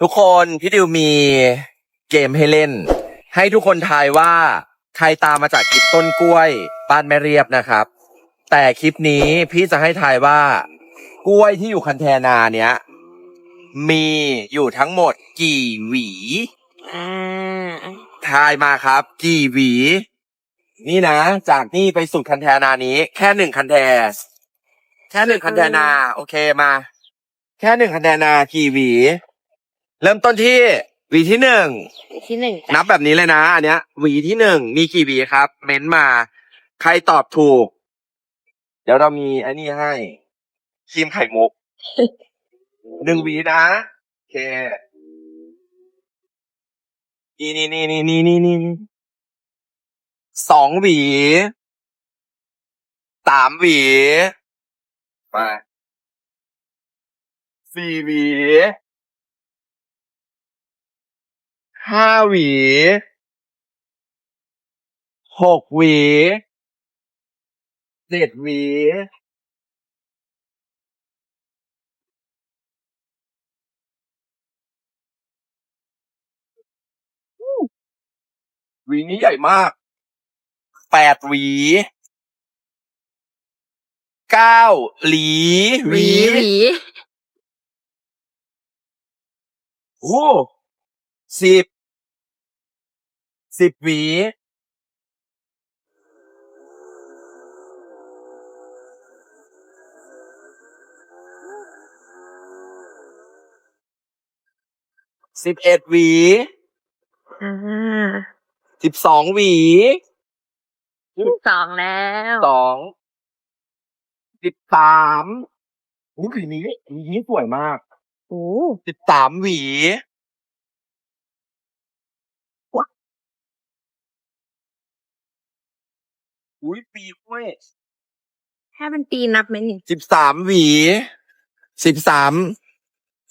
ทุกคนพี่ดิวมีเกมให้เล่น ให้ทุกคนทายว่าใครตามมาจากคลิปต้นกล้วยบ้านแม่เรียบนะครับ แต่คลิปนี้พี่จะให้ทายว่า กล้วยที่อยู่คันแทนาเนี้ยมีอยู่ทั้งหมดกี่หวี อ่าทายมาครับ กี่หวี นี่นะ จากนี่ไปสุดคันแทนานี้ แค่หนึ่งคันแท แค่หนึ่งคันแทนา โอเคมา แค่หนึ่งคันแทนากี่หวี เริ่มต้นที่หวีที่หนึ่งที่หนึ่งนับแบบนี้เลยนะ อันเนี้ยหวีที่หนึ่งมีกี่หวีครับ เม้นมา ใครตอบถูก เดี๋ยวเรามีไอ้นี่ให้ครีมไข่มุก หนึ่งหวีนะโอเคนี่นี่นี่นี่นี่นี่นี่สองหวีสามหวีไปสี่หวี ห้าหวีหกหวีเจ็ดหวีหวีนี้ใหญ่มากแปดหวีเก้าหลีหวีหวีโอ้สิบ สิบหวีสิบเอ็ดหวีอ่าสิบสองหวีสองแล้วสองสิบสามอุ้ยหวีนี้หวีนี้สวยมากโอ้สิบสามหวี อุ้ยปีกล้วยถ้าเป็นปีนับไหมนี่สิบสามหวีสิบสาม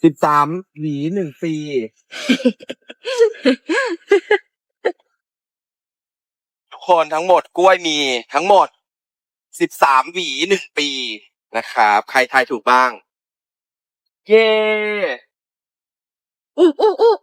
สิบสามหวีหนึ่งปีทุกคนทั้งหมดกล้วยมีทั้งหมดสิบสามหวีหนึ่งปีนะครับ ใครทายถูกบ้าง เย้ อู้อู้อู้อู้